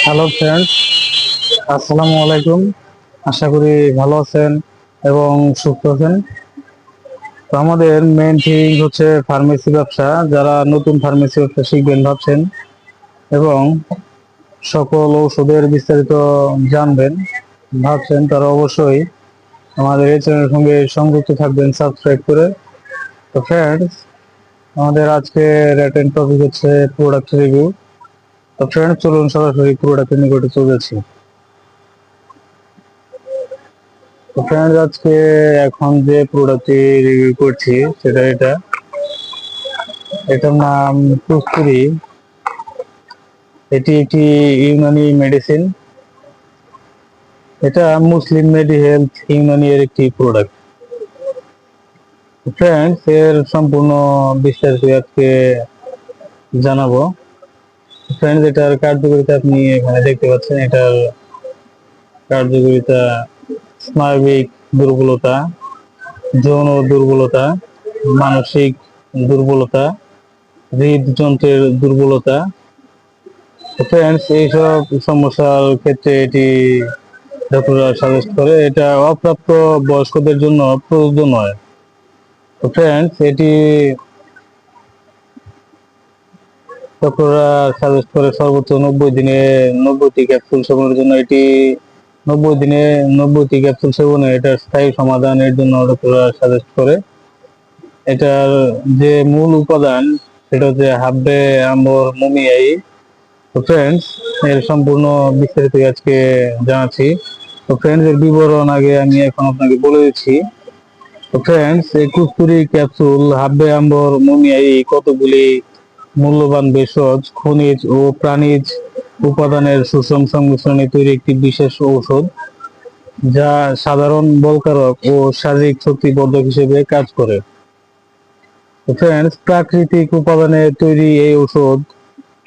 Hello friends আসসালামু আলাইকুম। আশা করি ভালো আছেন এবং সুস্থ আছেন। তো আমাদের মেন থিং হচ্ছে ফার্মেসি ব্যবসা। যারা নতুন ফার্মেসি ব্যবসা শিখবেন ভাবছেন এবং সকল ঔষধের বিস্তারিত জানবেন ভাবছেন, তারা অবশ্যই আমাদের এই চ্যানেলের সঙ্গে সংযুক্ত থাকবেন সাবস্ক্রাইব করে। তো ফ্রেন্ডস আমাদের আজকে রেটেন টপিক হচ্ছে প্রোডাক্ট রিভিউ ফ্রেন্ড চলুন সরাসরি প্রোডাক্টের নিকটে চলে যাচ্ছি তো ফ্রেন্ড আজকে এখন যে প্রোডাক্টটি রিভিউ করছি, সেটা এটা। এটার নাম কুস্তুরি এটি একটি ইউনানি মেডিসিন এটা মুসলিম মেডি হেলথ ইউনানি এর একটি প্রোডাক্ট ফ্রেন্ডস এর সম্পূর্ণ বিস্তারিত আজকে জানাব। ফ্রেন্ডস এটার কার্যকারিতা আপনি এখানে দেখতে পাচ্ছেন। এটার কার্যকারিতা স্নায়বিক দুর্বলতা, যৌন দুর্বলতা, মানসিক দুর্বলতা, হৃদযন্ত্রের দুর্বলতা। ফ্রেন্ডস এইসব সমস্যার ক্ষেত্রে এটি ডক্টররা সাজেস্ট করে, এটা অপ্রাপ্ত বয়স্কদের জন্য প্রযোজ্য নয়। ফ্রেন্ডস এটি ডক্টররা সাজেস্ট করে সর্বোচ্চ নব্বই দিনে নব্বইটি ক্যাপসুল সেবনের জন্য। এটি নব্বই দিনে নব্বইটি ক্যাপসুল সেবনে এটার স্থায়ী সমাধানের জন্য ডক্টররা সাজেস্ট করে। এটার যে মূল উপাদান, সেটা হচ্ছে হাববে আম্বর মুমিয়াই। ফ্রেন্ডস এর সম্পূর্ণ বিস্তারিত আজকে জানাচ্ছি। তো ফ্রেন্ডস এর বিবরণ আগে আমি এখন আপনাকে বলে দিচ্ছি। তো ফ্রেন্ডস এই কুস্তুরি ক্যাপসুল হাববে আম্বর মুমিয়াই কতগুলি মূল্যবান ভেষজ, খনিজ ও প্রাণীজ উপাদানের সুষম সংমিশ্রণে তৈরি একটি বিশেষ ঔষধ, যা সাধারণ বলকারক ও শারীরিক শক্তিবর্ধক হিসেবে কাজ করে। ফ্রেন্ডস প্রাকৃতিক উপাদানে তৈরি এই ঔষধ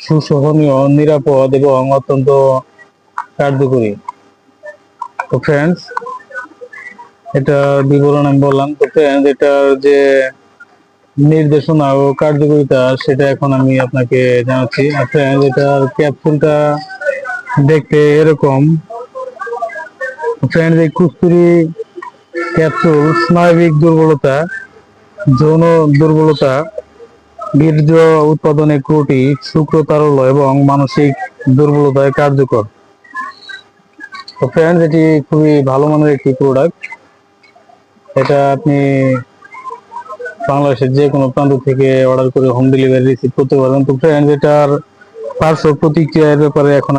সুসহনীয়, নিরাপদ এবং অত্যন্ত কার্যকরী। তো ফ্রেন্ডস এটা বিবরণ আমি বললাম। তো ফ্রেন্ডস এটার যে নির্দেশনা ও কার্যকারিতা সেটা এখন আমি আপনাকে জানাচ্ছি। ফ্রেন্ডস এটার ক্যাপসুলটা দেখতে এরকম। ফ্রেন্ডস এই কুস্তুরি ক্যাপসুল স্নায়বিক দুর্বলতা, যৌন দুর্বলতা, বীর্য উৎপাদনে ক্রুটি শুক্র এবং মানসিক দুর্বলতায় কার্যকর। তো ফ্রেন্ডস এটি খুবই ভালো মানের একটি প্রোডাক্ট এটা আপনি বাংলাদেশের যে কোনো প্রান্ত থেকে অর্ডার করে হোম ডেলিভারি রিসিভ করতে পারবেন। তো ফ্রেন্ডস এটার পার্শ্ব প্রতিক্রিয়ার ব্যাপারে এখন